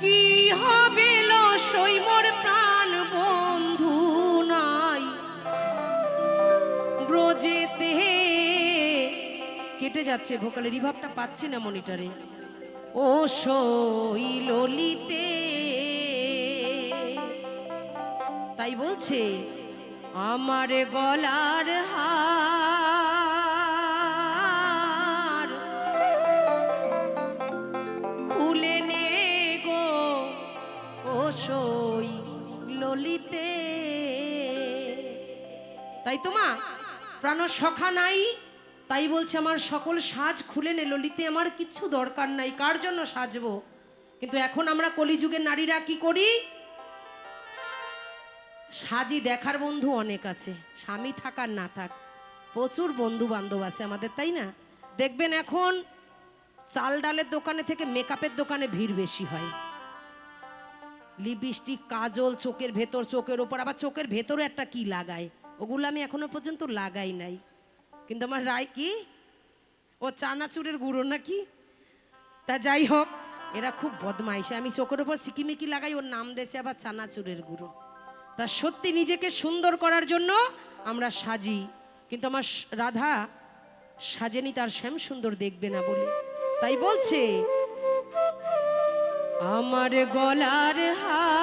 কি হবে সৈমর প্রাণ বন্ধু নাই। ব্রজেতে কেটে যাচ্ছে ভোকালের রিভাবটা পাচ্ছি না মনিটরে। ও সই ললিতে। তাই বলছে আমার গলার হার খুলে নে গো, ও সই ললিতে। তাই তোমা প্রাণ সখা নাই, তাই বলছে আমার সকল সাজ খুলে নে। ললিতে আমার কিচ্ছু দরকার নাই, কার জন্য সাজবো? কিন্তু এখন আমরা কলিযুগের নারীরা কি করি? সাজি দেখার বন্ধু অনেক আছে, স্বামী থাকার না থাক, প্রচুর বন্ধু বান্ধব আছে আমাদের, তাই না? দেখবেন এখন চাল ডালের দোকানে থেকে মেকআপের দোকানে ভিড় বেশি হয়। লিপস্টিক, কাজল, চোখের ভেতর, চোখের ওপর, আবার চোখের ভেতরও একটা কি লাগায়? ওগুলো আমি এখনও পর্যন্ত লাগাই নাই। কিন্তু আমার রায় কি? ও চানাচুরের গুঁড়ো নাকি? তা যাই হোক, এরা খুব বদমাইশে। আমি চোখের ওপর সিকিমিকি লাগাই, ওর নাম দেশে আবার চানাচুরের গুঁড়ো। তা সত্যি নিজেকে সুন্দর করার জন্য আমরা সাজি। কিন্তু আমার রাধা সাজেনি তার শ্যাম সুন্দর দেখবে না বলে। তাই বলছে, আমার গলার হার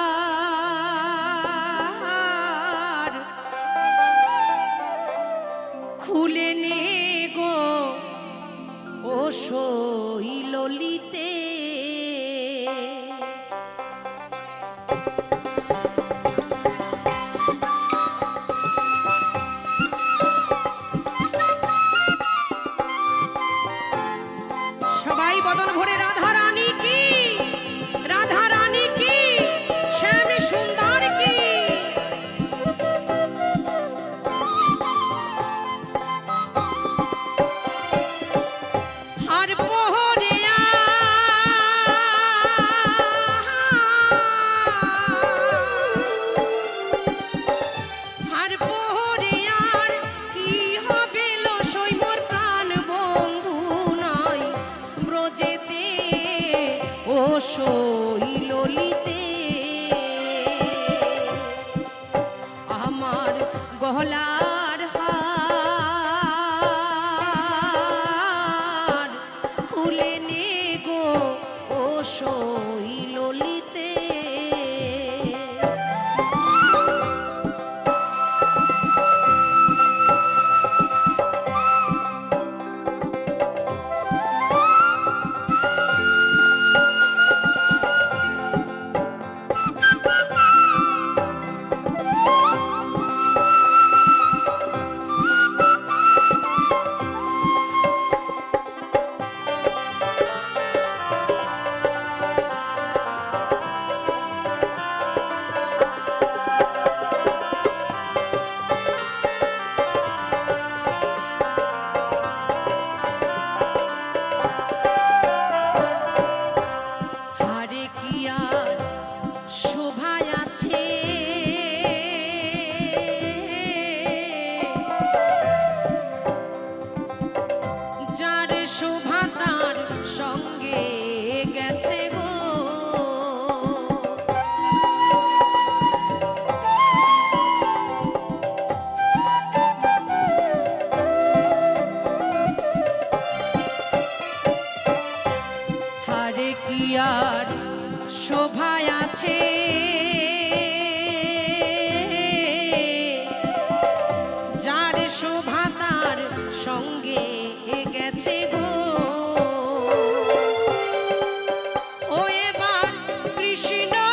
খুলে নে গো। ও সই ললিতে ও আর শোভায় আছে। যার শোভা তার সঙ্গে গেছে গো। ও এবার কৃষ্ণ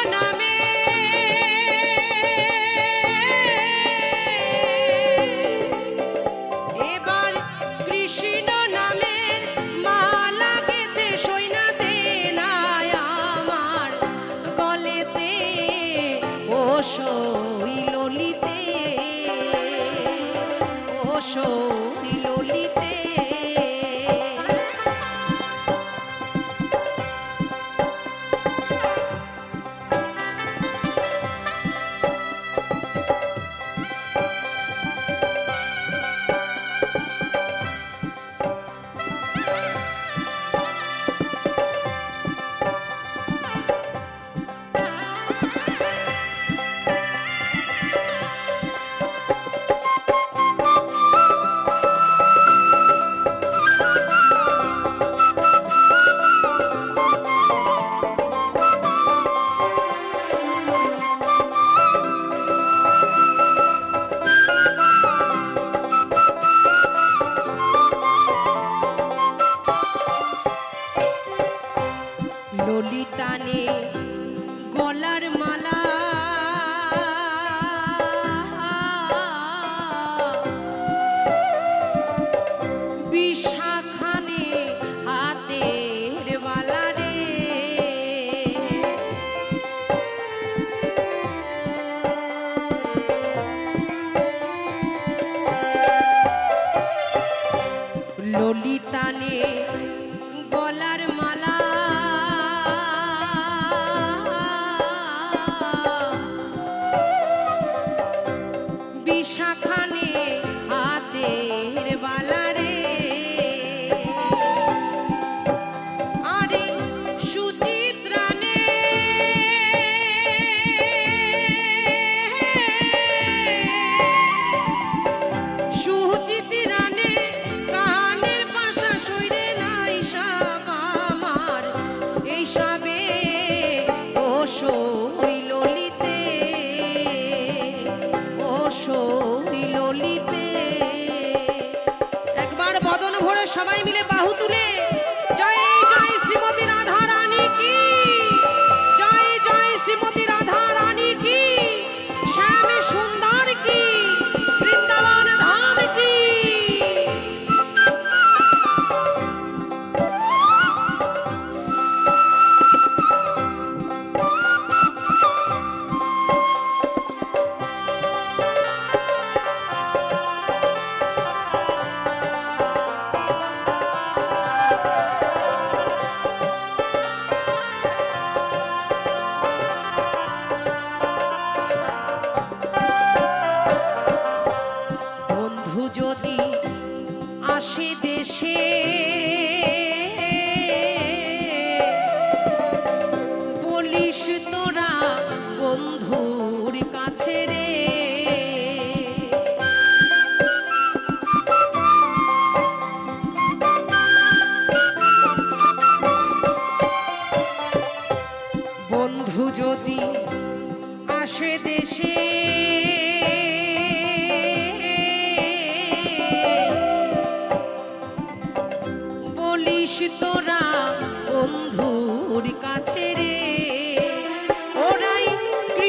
Ajuturé. আসে দেশে। পুলিশ তোরা বন্ধুর কাছে রে। বন্ধু যদি আসে দেশে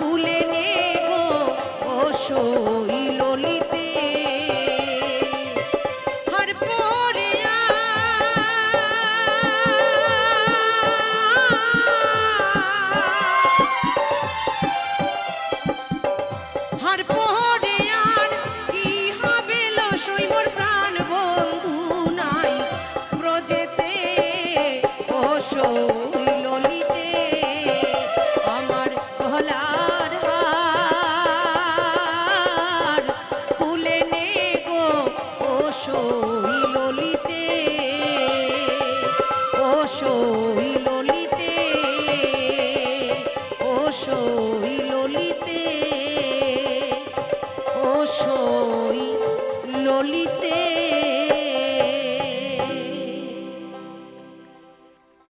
তুলে নে